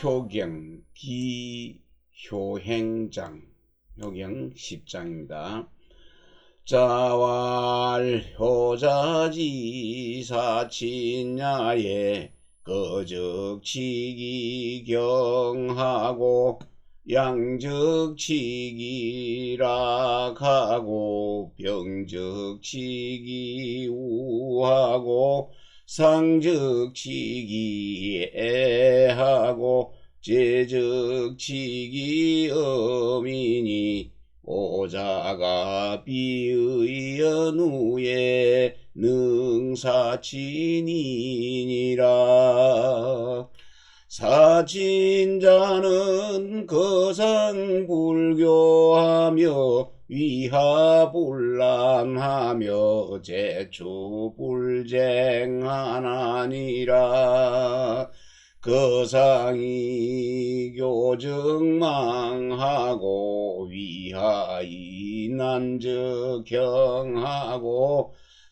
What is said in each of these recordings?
효경 기효행장 효경 10장입니다. 자왈 효자지 사친야에 거적치기 경하고 양적치기락하고 병적치기 우하고 상적치기 애하고 제적치기 어미니 오자가 비의 연 후에 능사친이니라. 사친자는 거상불교하며 위하불람하며 제추불쟁하나니라 거상이 교정망하고 위하이 난적경하고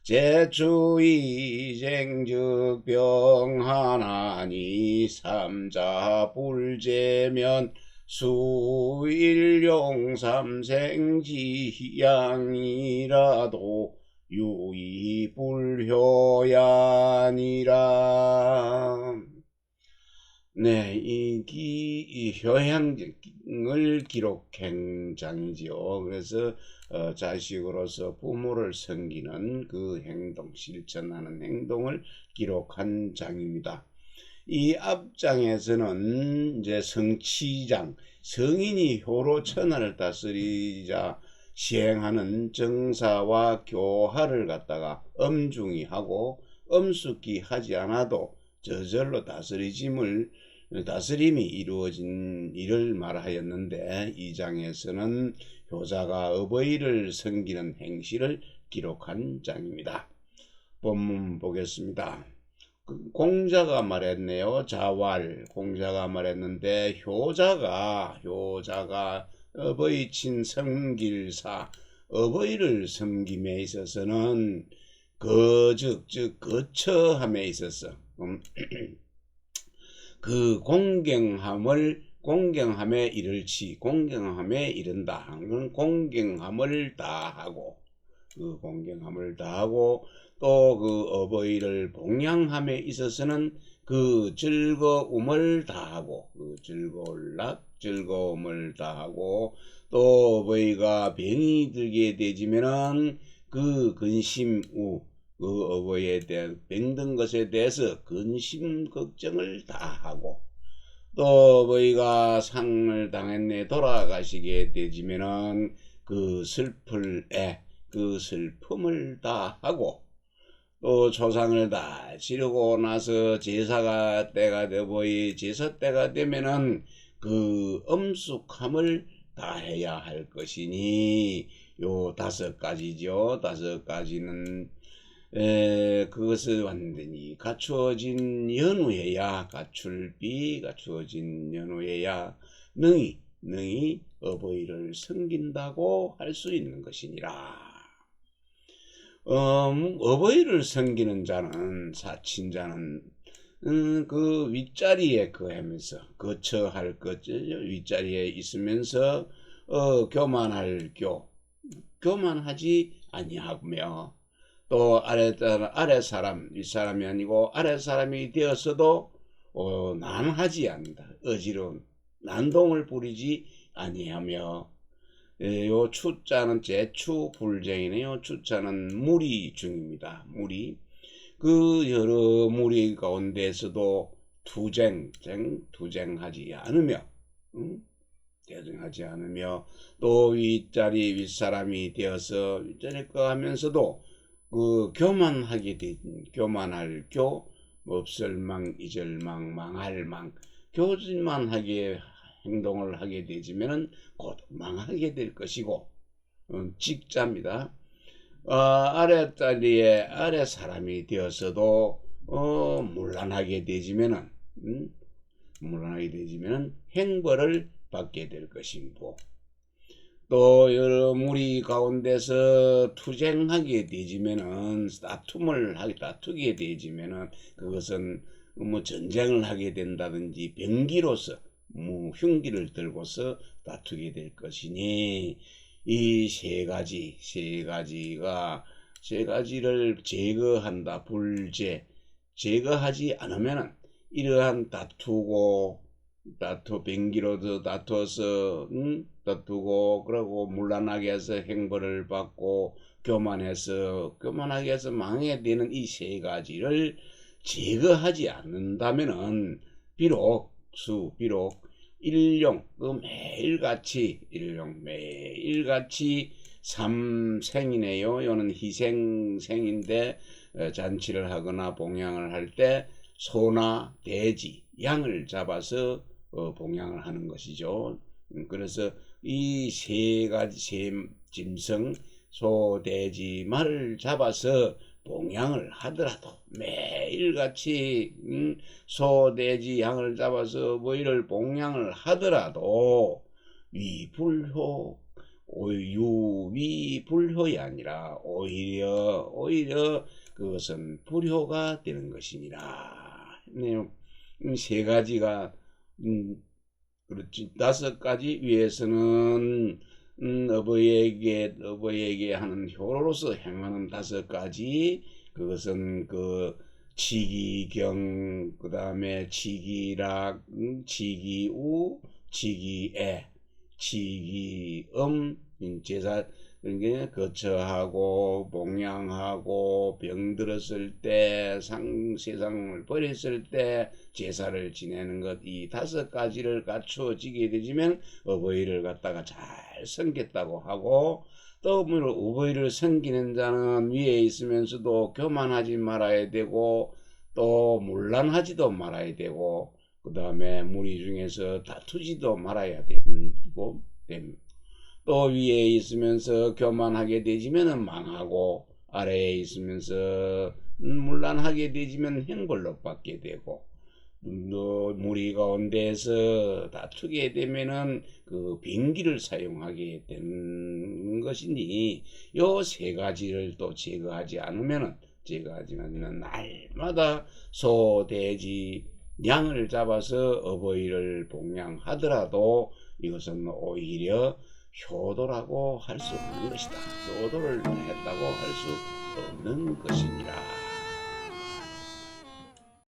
제추이쟁적병하나니 삼자 불제면 수일용 삼생지향이라도 유이불효야니라 네, 이, 기, 이 효향을 기록한 장이지요. 그래서 어, 자식으로서 부모를 섬기는 그 행동, 실천하는 행동을 기록한 장입니다. 이 앞장에서는 이제 성치장, 성인이 효로 천하를 다스리자 시행하는 정사와 교화를 갖다가 엄중히 하고 엄숙히 하지 않아도 저절로 다스리짐을 다스림이 이루어진 일을 말하였는데 이 장에서는 효자가 어버이를 섬기는 행실을 기록한 장입니다. 본문 보겠습니다. 공자가 말했네요. 자왈 공자가 말했는데 효자가 효자가 어버이 친 섬길사 어버이를 섬김에 있어서는 거즉 즉 거처함에 있어서 음, 그 공경함을 공경함에 이를치 공경함에 이른다. 하는 공경함을 다하고 그 공경함을 다하고 또 그 어버이를 봉양함에 있어서는 그 즐거움을 다하고 그 즐거울락 즐거움을 다하고 또 어버이가 병이 들게 되지면은 그 근심우 그 어버이에 대한 병든 것에 대해서 근심 걱정을 다 하고 또 어버이가 상을 당했네 돌아가시게 되지면은 그 슬플 애, 그 슬픔을 다 하고 또 조상을 다 지르고 나서 제사가 때가 되보이 제사 때가 되면은 그 엄숙함을 다 해야 할 것이니 요 다섯 가지죠. 다섯 가지는 에, 그것을 완전히 갖추어진 연후에야 갖출비 갖추어진 연후에야 능히 능히 어버이를 섬긴다고 할 수 있는 것이니라. 음, 어버이를 섬기는 자는 사친자는 음, 그 윗자리에 거하면서 거처할 것 윗자리에 있으면서 어, 교만할 교 교만하지 아니하며 또 아래 아래 사람 이 사람이 아니고 아래 사람이 되었어도 어, 난하지 않는다. 어지러운 난동을 부리지 아니하며 예, 요 추자는 제추 불쟁이네요. 추자는 무리 중입니다. 무리 그 여러 무리 가운데서도 투쟁, 쟁, 투쟁하지 않으며 음? 대등하지 않으며 또 윗자리 윗사람이 되어서 윗자리 거 하면서도 그 교만하게 된 교만할 교 없을망 잊을망 망할망 교만하게 행동을 하게 되지면은 곧 망하게 될 것이고 음, 직자입니다. 어, 아래 자리에 아래 사람이 되어서도 어, 물란하게 되지면은 음, 물란하게 되지면은 행벌을 받게 될 것이고 또 여러 무리 가운데서 투쟁하게 되지면은 다툼을 하게 다투게 되지면은 그것은 뭐 전쟁을 하게 된다든지 병기로서 뭐 흉기를 들고서 다투게 될 것이니 이 세 가지 세 가지가 세 가지를 제거한다 불제. 제거하지 않으면은 이러한 다투고 다투 병기로도 다투어서 음? 다투고 그러고 물란하게 해서 행벌을 받고 교만해서 교만하게 해서 망하게 되는 이 세 가지를 제거하지 않는다면은 비록 수 비록 일용 그 매일같이 일용 매일같이 삼생이네요. 이거는 희생생인데 어, 잔치를 하거나 봉양을 할 때 소나 돼지 양을 잡아서 어, 봉양을 하는 것이죠. 음, 그래서 이 세 가지 세 짐승 소, 돼지, 말을 잡아서 봉양을 하더라도 매일같이 음, 소, 돼지, 양을 잡아서 뭐 이를 봉양을 하더라도 위불효 유위불효이 아니라 오히려 오히려 그것은 불효가 되는 것이니라. 네, 세 가지가 음, 그렇지. 다섯 가지 위에서는 음, 어버이에게 어버이에게 하는 효로로서 행하는 다섯 가지 그것은 그 치기경 그 다음에 치기락 음, 치기우 치기애 치기음 음, 제사 그러니까 거처하고 봉양하고 병들었을 때 상, 세상을 버렸을 때 제사를 지내는 것 이 다섯 가지를 갖추어지게 되지면 어버이를 갖다가 잘 섬겼다고 하고 또뭐 어버이를 섬기는 자는 위에 있으면서도 교만하지 말아야 되고 또 문란하지도 말아야 되고 그 다음에 무리 중에서 다투지도 말아야 되고 됩니다. 또 위에 있으면서 교만하게 되지면 망하고 아래에 있으면서 문란하게 되지면 형벌로 받게 되고 또 무리 가운데에서 다투게 되면은 그 병기를 사용하게 되는 것이니 요 세 가지를 또 제거하지 않으면은 제거하지 않으면 날마다 소, 돼지, 양을 잡아서 어버이를 봉양하더라도 이것은 오히려 효도라고 할 수 없는 것이다. 효도를 했다고 할 수 없는 것이니라.